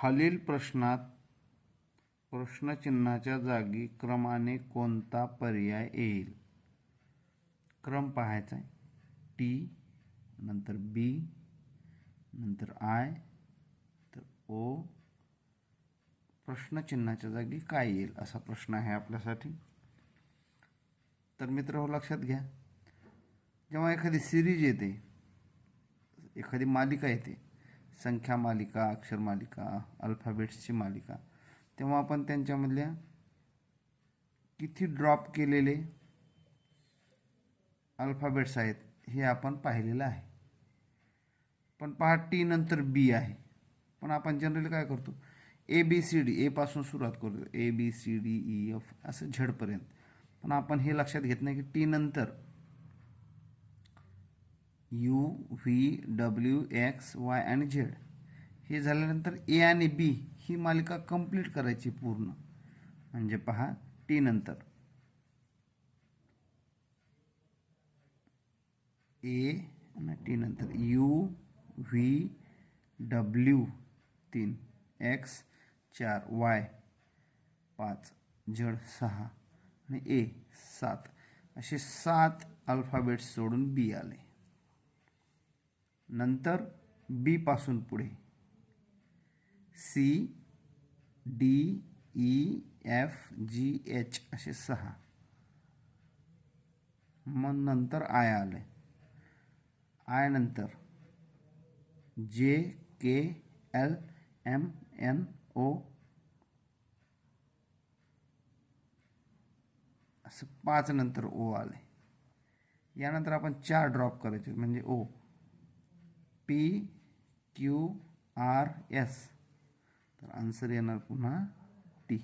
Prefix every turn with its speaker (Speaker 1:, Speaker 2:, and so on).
Speaker 1: खालील प्रश्नात प्रश्नचिन्हाच्या जागी क्रमाने कोणता पर्याय येईल? क्रम पाहायचा आहे. टी नंतर बी नंतर आय तर ओ प्रश्नचिन्हाच्या जागी काय येईल असा प्रश्न आहे आपल्यासाठी. तर मित्र हो लक्षात घ्या. जेव्हा एखादी सिरीज येते एखादी मालिका येते संख्या मालिका अक्षर मालिका अल्फाबेट्सची मालिका. तेव्हा आपण त्यांच्यामधल्या किती ड्रॉप केलेले अल्फाबेट्स आहेत हे आपण पाहिलेलं आहे. पण पहा टी नंतर बी आहे. पण आपण जनरली काय करतो? ए बी सी डी एपासून सुरुवात करतो. A B C D E F असं झेडपर्यंत. पण आपण हे लक्षात घेत नाही की टी नंतर U V W X Y आणि झेड. हे झाल्यानंतर ए आणि बी ही मालिका कंप्लीट करायची पूर्ण. म्हणजे पहा टी नंतर. ए आणि टी नंतर. यू व्ही डब्ल्यू तीन. एक्स चार. वाय पाच. झेड सहा. आणि ए सात. असे सात अल्फाबेट्स सोडून बी आले. नंतर बी पासून पुढे. C D E F G H असे सहा. मग नंतर आय आले आय नंतर J K L M N O असं पाच नंतर ओ आले यानंतर आपण चार ड्रॉप करायचे म्हणजे O P Q R S तर आन्सर येणार पुन्हा टी